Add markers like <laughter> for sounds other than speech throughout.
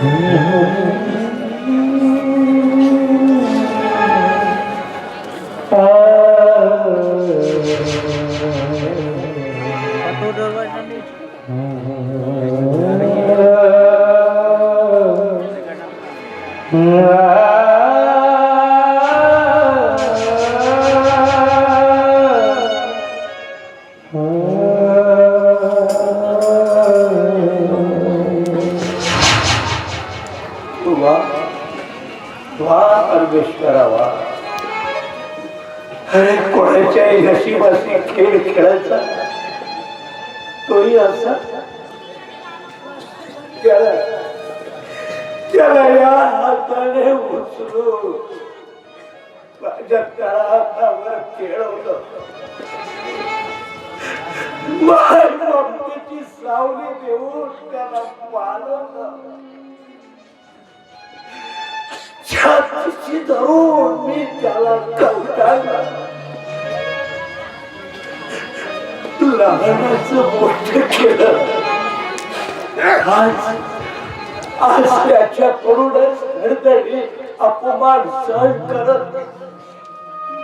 वा नशिबाशी खेळायचा तोही असा? त्याला त्याला या हाताने उचलू माझ्या तळहातावर खेळवलं. मायबापाची सावली देऊन त्याला पालवलं. छातीची धरून मी त्याला कवटाळला. लहानाचं मोठ केलं आज आज त्याच्याकडूनच धडधडी अपमान सहन करत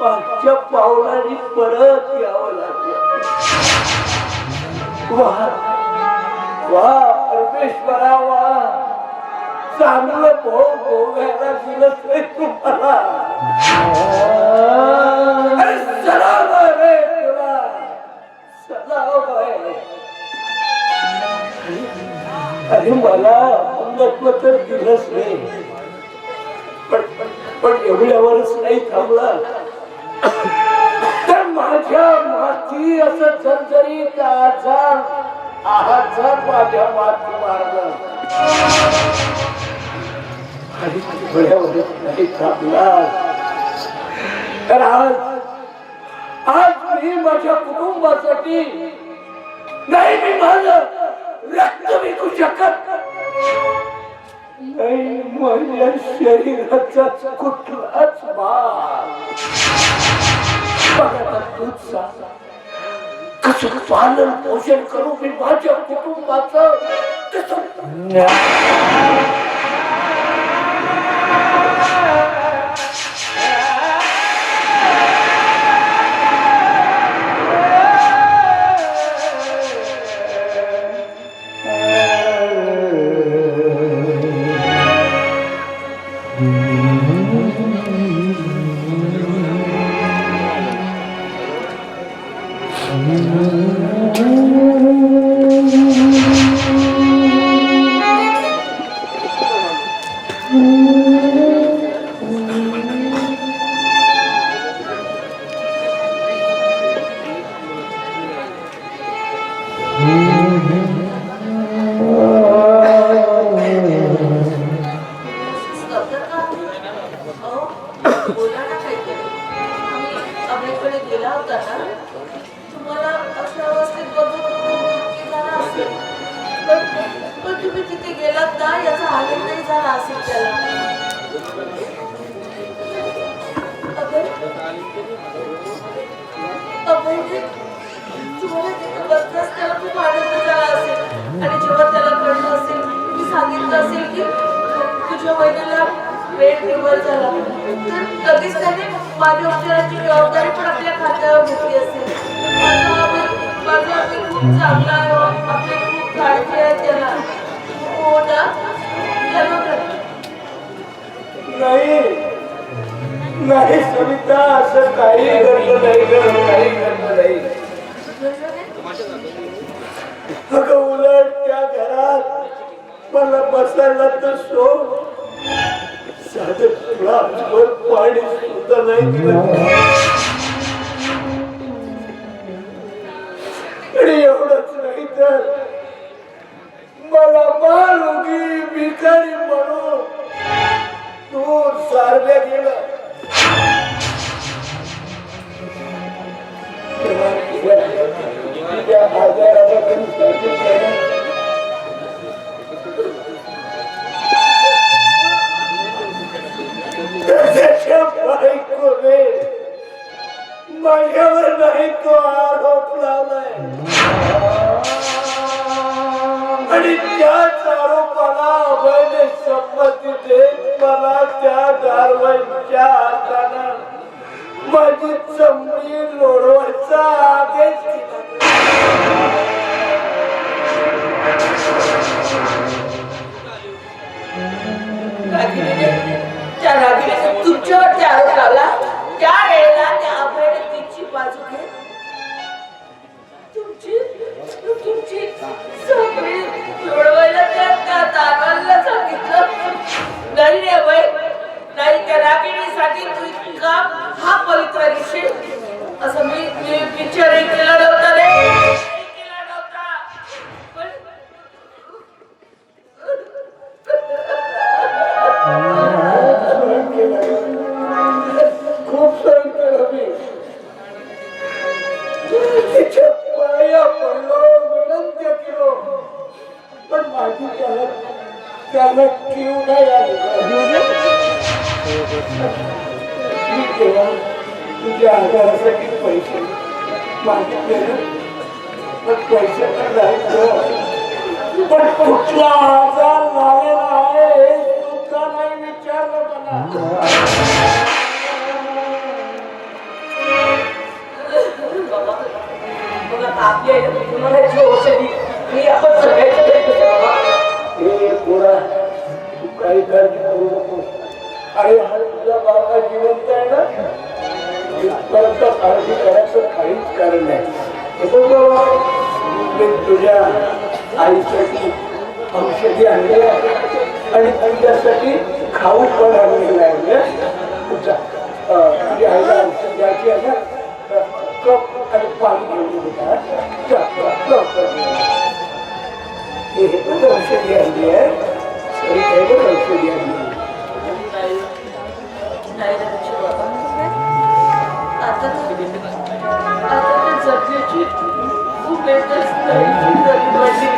मागच्या पावलाने परत यावं लागलं वा वा परमेश्वरा वा चांगलं भाऊ गोव्याला दिलं तुम्हाला अरे मला अंगत्व तर दिलंच नाही. पण पण एवढ्यावरच नाही थांबला. तर माझ्या माती असं झरझरीत आजार आजार माझ्या माती मारलं. आणि एवढ्यावरच नाही थांबला. तर आज आज मी माझ्या कुटुंबासाठी नाही मी माझं रक्त विकू शकत नाही माझ्या शरीराचा कुठलाच भाग. कसं पालन पोषण करू मी माझ्या कुटुंबाचं Mm-hmm. आणि जेव्हा त्याला कळलं असेल मी सांगितलं असेल की तुझ्या वडिलांना वेळ निवड झाला तर लगेच त्याने माझ्या उपचाराची जबाबदारी पण आपल्या खात्यावर घेतली असेल माझा अभय खूप चांगला आहे आपली खूप काळजी आहे त्याला हो ना नाही. नाही सविता असं काही घडलं नाही काही घडलं नाही. अगं उलट त्या घरात मला बसायला तर सो साधं तुला पाणी सुद्धा नाही. दिलं माझी चमडी आदेश त्या रागिणीने लावला. त्या वेळेला त्या अभयने तिची बाजू तुमची तुमची सगळी त्या सांगितलं. नाही रे बाई. नाही त्या रागिणीसाठी तू इतका हा पवित्र दिसेल असं मी विचारही केला नव्हता रे. केला नव्हता But wait, but wait, but wait, but wait, इथपर्यंत काळजी करायचं काहीच कारण नाही. बाबा, तुझ्या आईसाठी औषधी आणले आणि तुझ्यासाठी खाऊ पण आणलेलं आहे. हं? जा. तुझ्या आईला औषध द्यायची आहे. ना कप आणि पाणी घेऊन हे? पण औषधी आणली आहे. औषधी आणली आहे. आता तर जगण्याची खूप बेतच नाही जगी माझी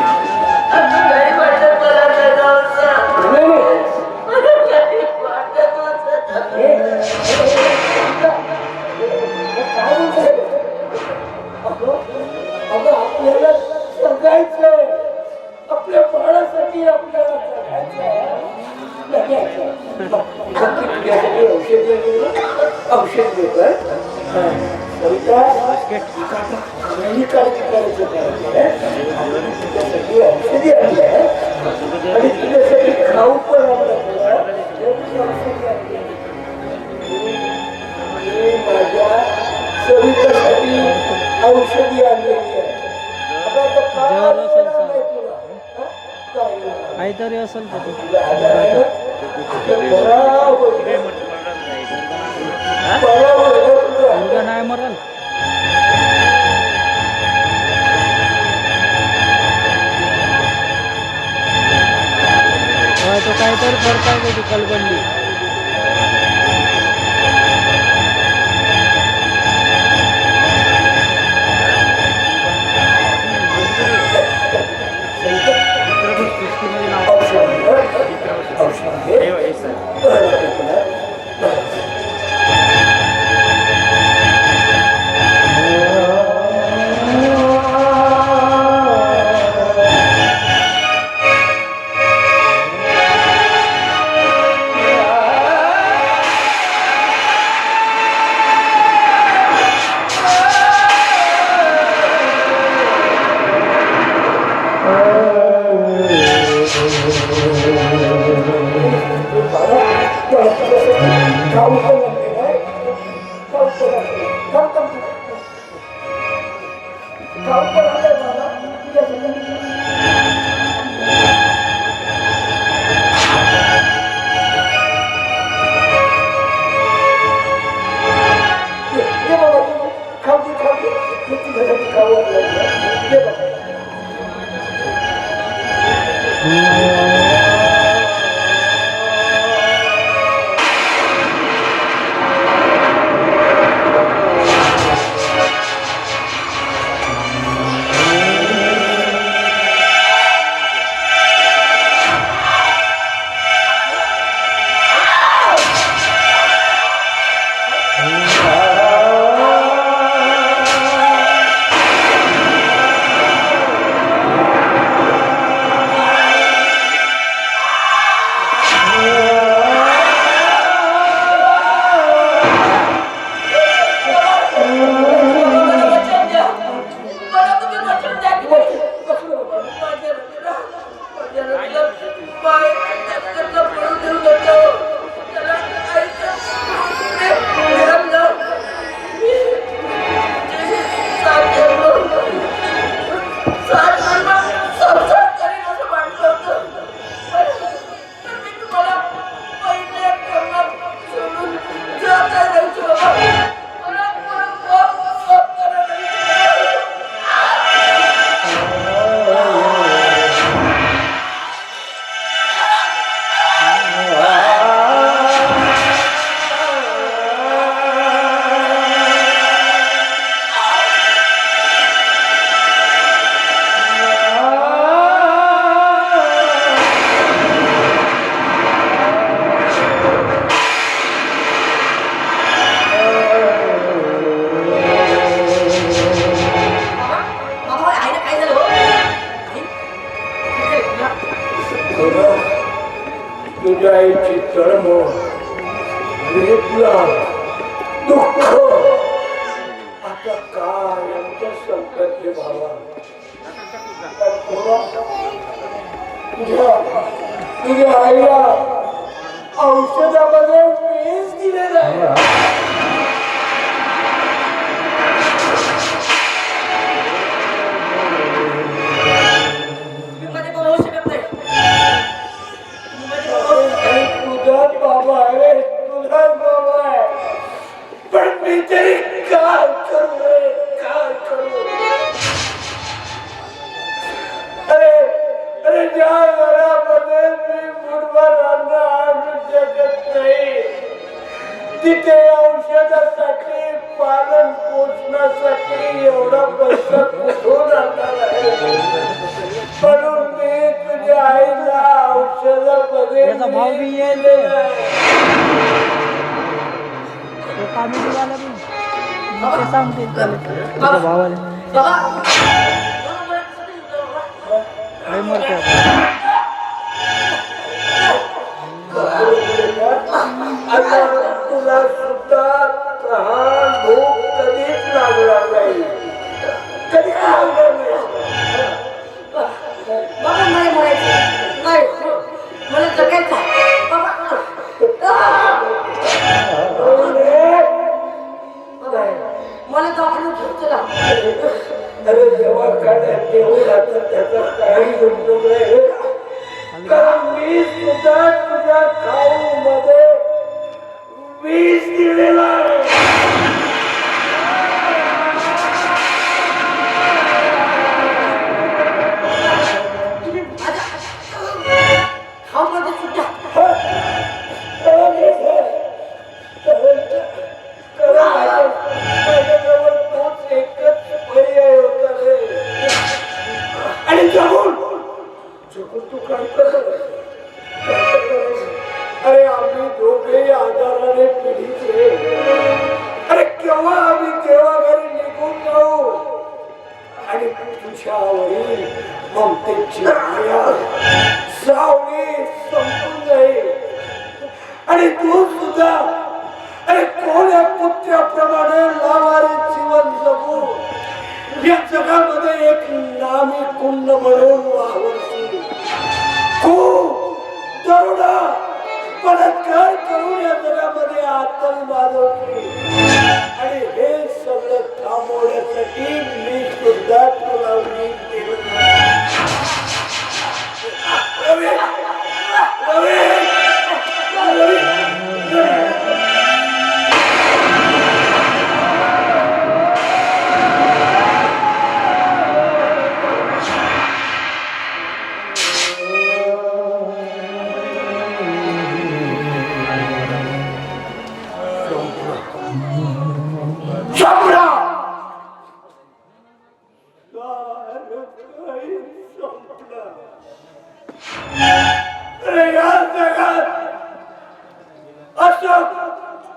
मरल तो काहीतरी करताय त्याची कलबंडी औषध. <laughs> Take it, God. तुला सुद्धा तहान भूक कधीच लागणार नाही. कधी लागणार नाही? नाही म्हणायचं. नाही. मला जगायचं मला तो तुला. अरे जेव्हा काय देऊ लागतात त्याचा काही उपयोग नाही कारण मी सुद्धा तुझ्या खाऊ Peace, Dirilla!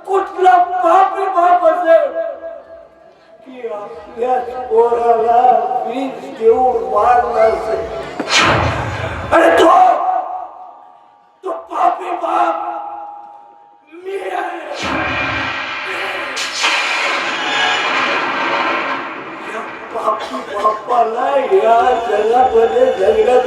कुठला पापी बाप असेल की आपल्याच पोराला वीज घेऊन मारला असेल? अरे तो तो पापी बाप मी पापी बापाला या जगामध्ये जगण्यात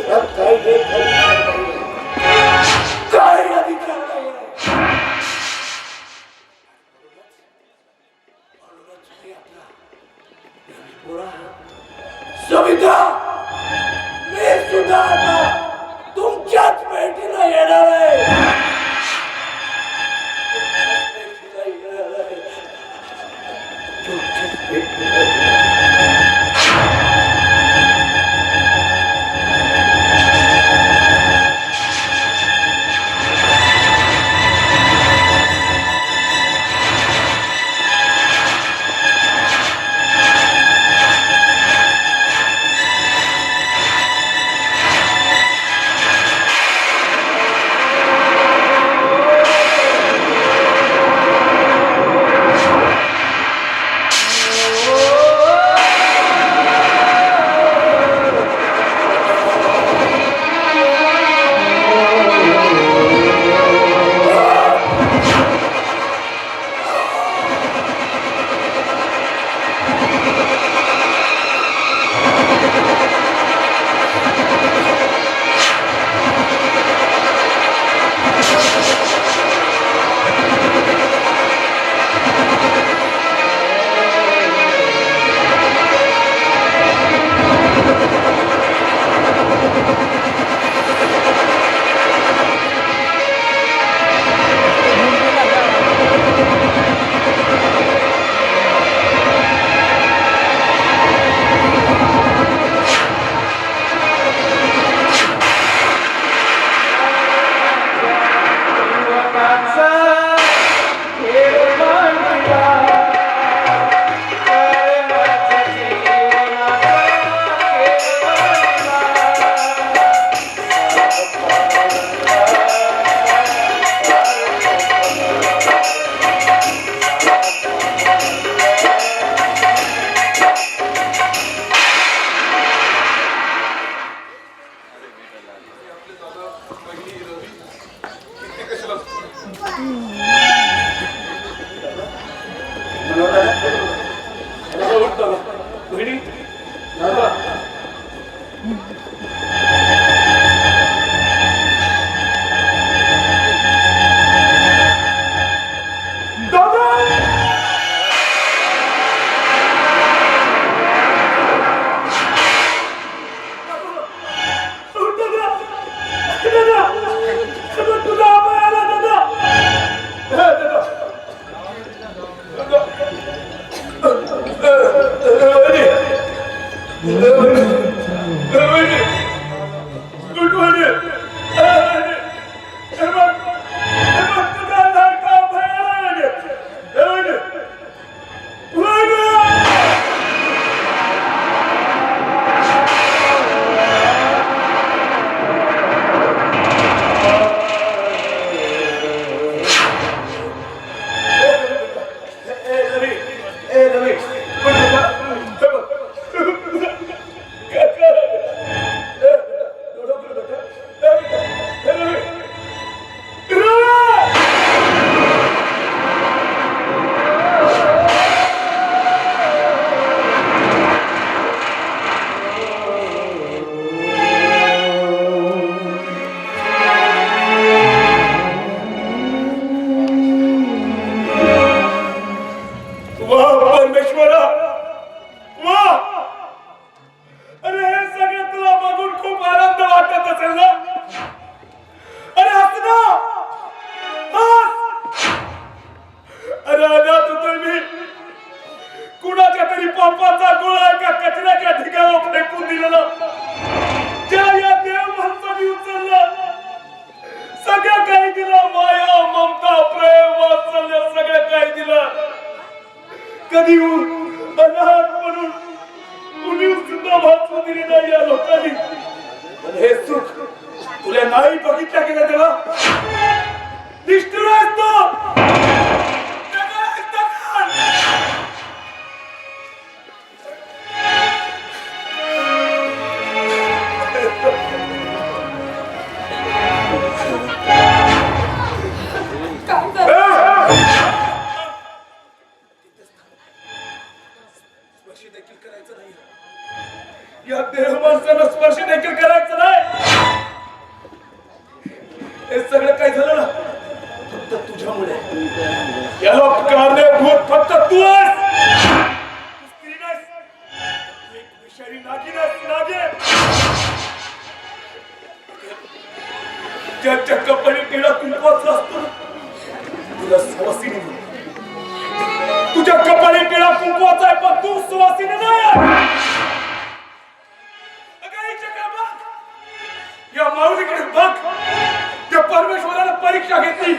ती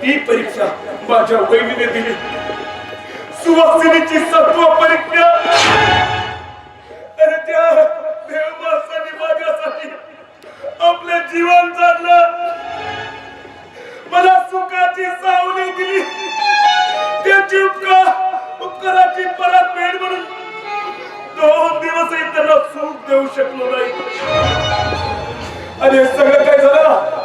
ती परीक्षा माझ्या वहिनीने दिली. सुवासिनीची सत्व परीक्षा. अरे त्या देवमासाने माझ्यासाठी आपलं जीवन जगलं. मला सुखाची सावली दिली. त्याची उपकार उपकाराची परतफेड म्हणून. दोन दिवसही त्यांना सुख देऊ शकलो नाही. अरे सगळं काय झालं?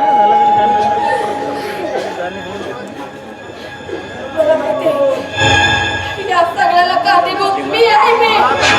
Academy.